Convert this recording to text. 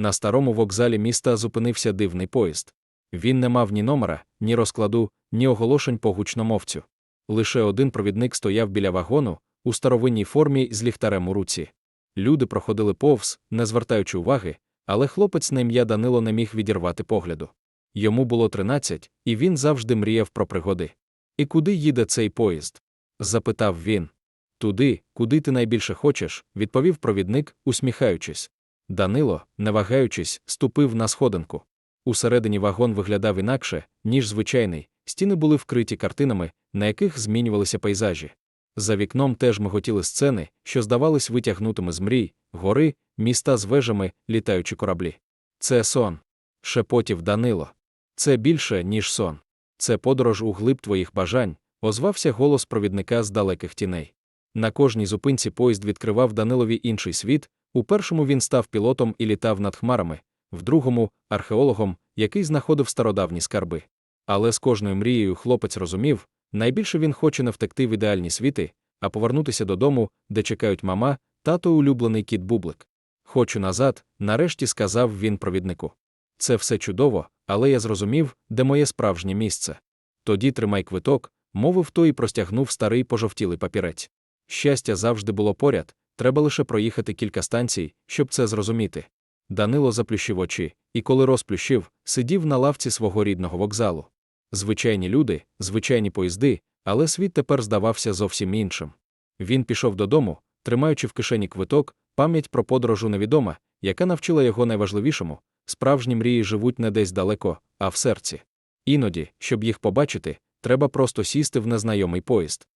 На старому вокзалі міста зупинився дивний поїзд. Він не мав ні номера, ні розкладу, ні оголошень по гучномовцю. Лише один провідник стояв біля вагону у старовинній формі з ліхтарем у руці. Люди проходили повз, не звертаючи уваги, але хлопець на ім'я Данило не міг відірвати погляду. Йому було 13, і він завжди мріяв про пригоди. І куди їде цей поїзд? запитав він. Туди, куди ти найбільше хочеш, відповів провідник, усміхаючись. Данило, не вагаючись, ступив на сходинку. Усередині вагон виглядав інакше, ніж звичайний, стіни були вкриті картинами, на яких змінювалися пейзажі. За вікном теж миготіли сцени, що здавались витягнутими з мрій, гори, міста з вежами, літаючі кораблі. Це сон. шепотів Данило. Це більше, ніж сон. Це подорож у глиб твоїх бажань, озвався голос провідника з далеких тіней. На кожній зупинці поїзд відкривав Данилові інший світ, у першому він став пілотом і літав над хмарами, в другому археологом, який знаходив стародавні скарби. Але з кожною мрією хлопець розумів, найбільше він хоче не втекти в ідеальні світи, а повернутися додому, де чекають мама, тато улюблений кіт Бублик. Хочу назад, нарешті сказав він провіднику. Це все чудово, але я зрозумів, де моє справжнє місце. Тоді тримай квиток, мовив той і простягнув старий пожовтілий папірець. Щастя завжди було поряд, треба лише проїхати кілька станцій, щоб це зрозуміти. Данило заплющив очі, і коли розплющив, сидів на лавці свого рідного вокзалу. Звичайні люди, звичайні поїзди, але світ тепер здавався зовсім іншим. Він пішов додому, тримаючи в кишені квиток, пам'ять про подорожу невідома, яка навчила його найважливішому справжні мрії живуть не десь далеко, а в серці. Іноді, щоб їх побачити, треба просто сісти в незнайомий поїзд.